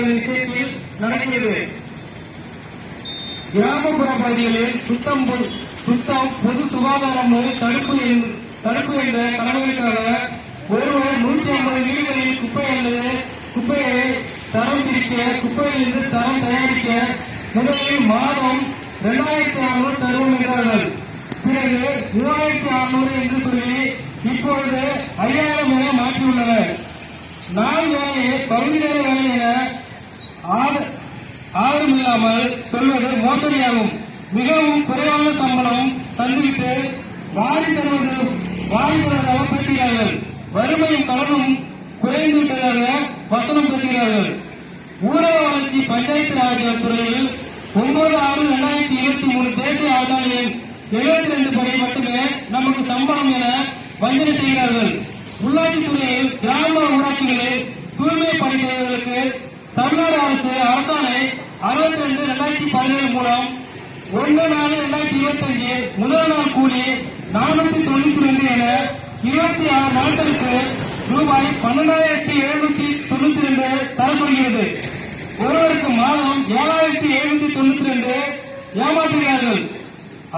என்ற விஷயத்தில் நடக்கிறது கிராமப்புற பகுதிகளில் சுத்தம் சுத்தம் பொது சுகாதாரம் தடுப்பு தடுப்பு என்ற கடமைக்காக ஒருவர் நூற்றி ஐம்பது வீடுகளில் குப்பை அல்லது குப்பையை தரம் பிரிக்க குப்பையிலிருந்து தரம் தயாரிக்க முதலில் மாதம் இரண்டாயிரத்தி அறுநூறு தருவோம் என்றார்கள் பிறகு மூவாயிரத்தி அறுநூறு என்று சொல்லி இப்பொழுது ஐயாயிரம் என மாற்றியுள்ளனர். நாள் வேலையை பகுதி நேர வேலையை ஆதரவு இல்லாமல் சொல்வது மோசடியாகும். மிகவும் குறைவான சம்பளம் தந்துவிட்டு வாரி தருவது வாரி தருவதாக பேசுகிறார்கள் வறுமையும் கடனும் குறைந்து விட்டதாக வசனம் பேசுகிறார்கள் ஊரக வளர்ச்சி பஞ்சாயத்து ராஜ் துறையில் ஒன்பது ஆறு இரண்டாயிரத்தி இருபத்தி மூணு தேசிய ஆதாரியின் எழுபத்தி ரெண்டு படி மட்டுமே நமக்கு சம்பளம் என வஞ்சனை செய்கிறார்கள். உள்ளாட்சி துறையில் கிராம ஊராட்சிகளில் தூய்மை பணி செய்வதற்கு தமிழ்நாடு அரசு அரசாணை அறுபத்தி ரெண்டு இரண்டாயிரத்தி பதினேழு மூலம் ஒன்று நாலு இரண்டாயிரத்தி இருபத்தி அஞ்சு முதல் நாள் கூலி நானூத்தி தொண்ணூத்தி ரெண்டு என இருபத்தி ஆறு நாட்களுக்கு ரூபாய் பன்னெண்டாயிரத்தி எழுநூத்தி தொண்ணூத்தி ரெண்டு தர ஒருவருக்கு மாதம் ஏழாயிரத்தி எழுநூத்தி தொண்ணூத்தி ரெண்டு ஏமாற்றுகிறார்கள்.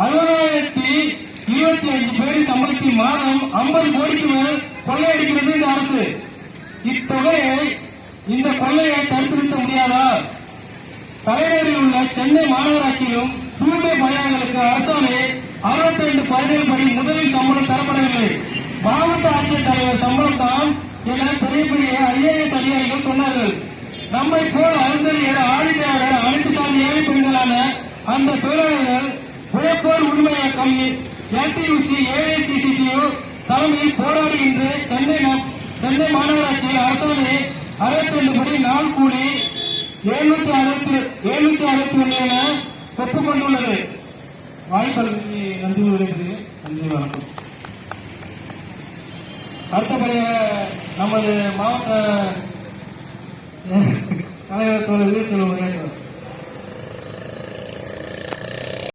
அறுபதாயிரத்தி இருபத்தி ஐந்து பேர் சம்பளத்தில் மாதம் ஐம்பது கோடிக்கு மேல் கொள்ளையடிக்கிறது இந்த அரசு. இத்தொகையை இந்த கொள்ளையை தடுத்து நிறுத்த முடியாதா? தலைநகரில் உள்ள சென்னை மாநகராட்சியிலும் தூய்மை பணியாளர்களுக்கு அரசாணை அறுபத்தி ஐந்து பதினேழு படி முதலில் சம்பளம் தரப்படவில்லை. மாவட்ட ஆட்சியர் தலைவர் சம்பளம் தான் என பெரிய பெரிய ஐஏஎஸ் அதிகாரிகள் சொன்னார்கள். நம்மை போல் அறிஞர் ஆளுநர் அனைத்து சார்ந்த ஏழை பெண்களான அந்த தொழிலாளர்கள் உழைப்போர் உரிமை இயக்கம் எல்டியூசி ஏஐசிசிடியு தலைமையில் போராடி இன்று சென்னை சென்னை மாநகராட்சியில் அரசாணை அறுபத்தி ரெண்டு படி நாள் கூலி எழுநூத்தி அறுபத்தி எழுநூத்தி அறுபத்தி ஒன்று ஒப்புக்கொண்டுள்ளது வாய்ப்பதற்கு நன்றி விடைபெறுகிறேன் நன்றி வணக்கம் அடுத்தபடியாக நமது மாவட்ட தலைவர் தோழர் வீரச்செல்வம்